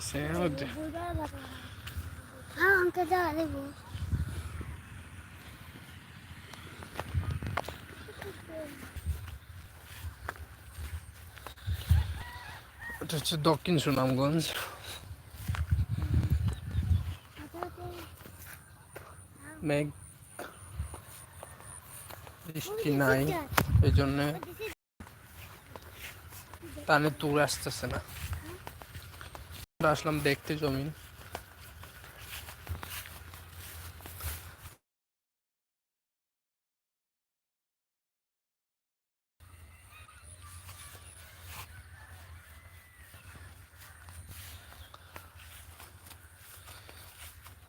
Sei oggi. Ah, anche da devo. এটা হচ্ছে দক্ষিণ সুনামগঞ্জ মেঘ বৃষ্টি নাই এই জন্য তানে তুর আসতেছে না। আসলাম দেখতে জমিন।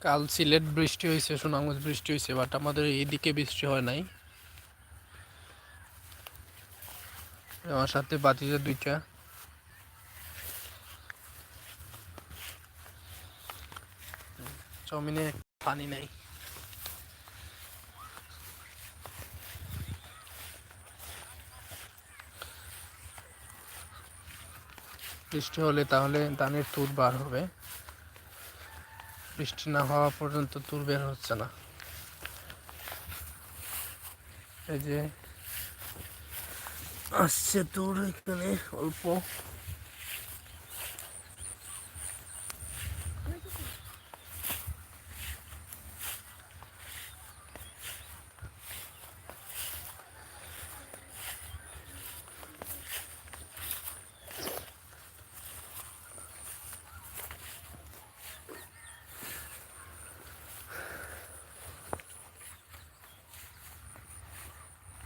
কাল সিলেট বৃষ্টি হয়েছে, সুনামগঞ্জ বৃষ্টি হয়েছে বাট আমাদের এইদিকে বৃষ্টি হয় নাই। আমার সাথে বাতিজা দুইটা। জমিনে পানি নাই বৃষ্টি হলে তাহলে ধানের তুর বার হবে। বৃষ্টি না হওয়া পর্যন্ত তুর বের হচ্ছে না। এই যে আসছে তোর এখানে অল্প।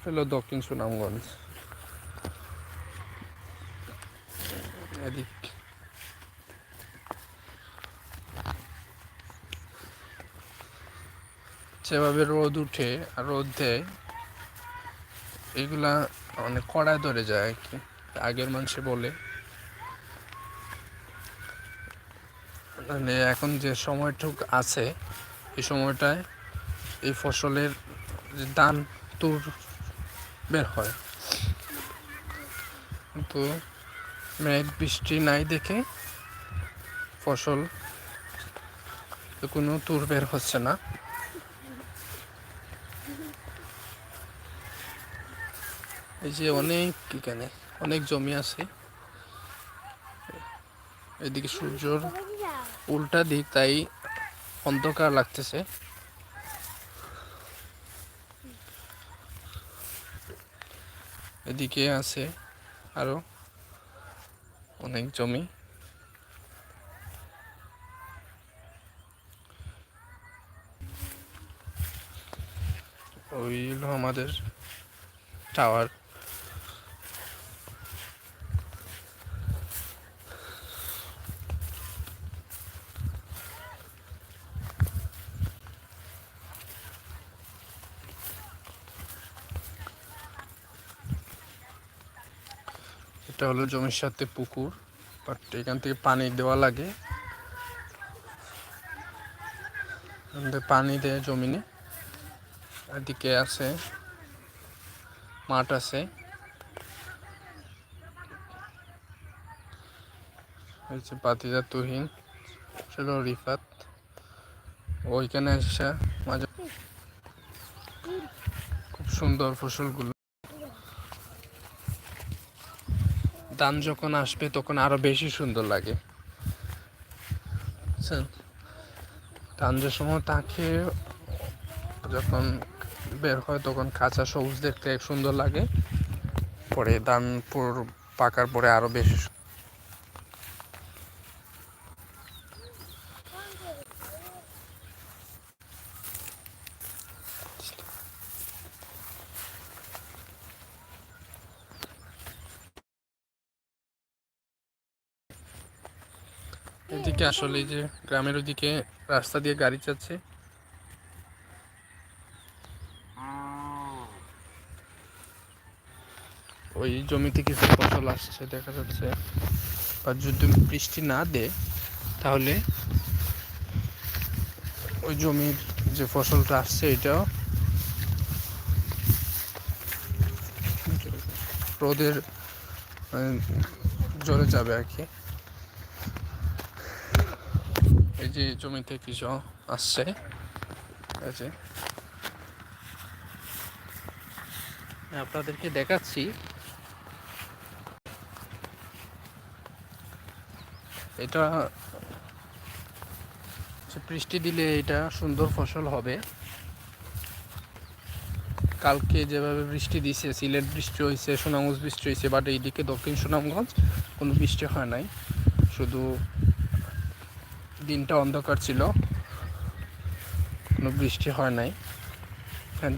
হলো দক্ষিণ সুনামগঞ্জ। এদিক। যেভাবে রোদ উঠে আর রোদ দেয়, এগুলা মানে কড়ায় ধরে যায় আর কি, আগের মানুষে বলে। মানে এখন যে সময়টুক আছে, এই সময়টায় এই ফসলের যে দান তুর বের হয়। কিন্তু মেঘ, বৃষ্টি নাই দেখে ফসল কোনো তুর বের হচ্ছে না। এই যে অনেক এখানে, অনেক জমি আছে। এদিকে সূর্যর উল্টা দিক তাই অন্ধকার লাগতেছে। এদিকে আছে আরও অনেক জমি। ওই হলো আমাদের টাওয়ার এটা হলো জমির সাথে পুকুর বাট এখান থেকে পানি দেওয়া লাগে। পানি দেয় জমিনে। এদিকে আছে, মাঠ আছে। হচ্ছে তুহিন ছিল রিফাত। ওইখানে এসে মাঝে খুব সুন্দর ফসলগুলো। ধান যখন আসবে, তখন আরও বেশি সুন্দর লাগে বুঝছেন? ধান যে সময় তাকে যখন বের হয়, তখন কাঁচা সবুজ দেখতে সুন্দর লাগে পরে দান পাকার পরে আরও বেশি এদিকে আসলে যে গ্রামের ওদিকে রাস্তা দিয়ে গাড়ি যাচ্ছে। ওই জমিতে কিছু ফসল আসছে, দেখা যাচ্ছে। আর যদি বৃষ্টি না দেয়, তাহলে ওই জমির যে ফসলটা আসছে, এটাও রোদের জ্বরে যাবে আর কি। এই যে জমিতে কিছু আসছে যে। আপনাদেরকে দেখাচ্ছি। এটা বৃষ্টি দিলে এটা সুন্দর ফসল হবে। কালকে যেভাবে বৃষ্টি দিছে, সিলেট বৃষ্টি হয়েছে সুনামগঞ্জ বৃষ্টি হয়েছে বাট এইদিকে দক্ষিণ সুনামগঞ্জ কোনো বৃষ্টি হয় নাই। শুধু দিনটা অন্ধকার ছিল। কোনো বৃষ্টি হয় নাই।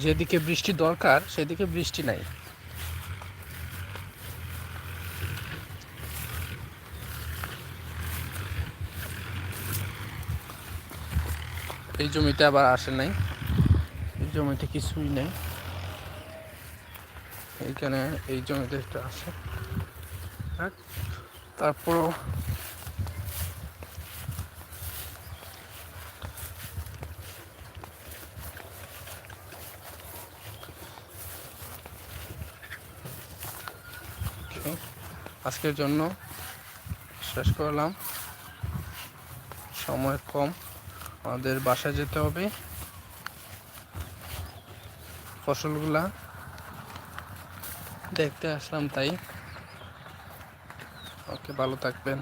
যেদিকে বৃষ্টি দরকার, সেদিকে বৃষ্টি নাই। এই জমিতে আবার আসে নাই। এই জমিতে কিছুই নেই। এইখানে এই জমিতে একটা আছে আর তারপরও Okay, আজকের জন্য শেষ করলাম। সময় কম আমাদের বাসা যেতে হবে। ফসলগুলা দেখতে আসলাম তাই। ওকে ভালো থাকবেন।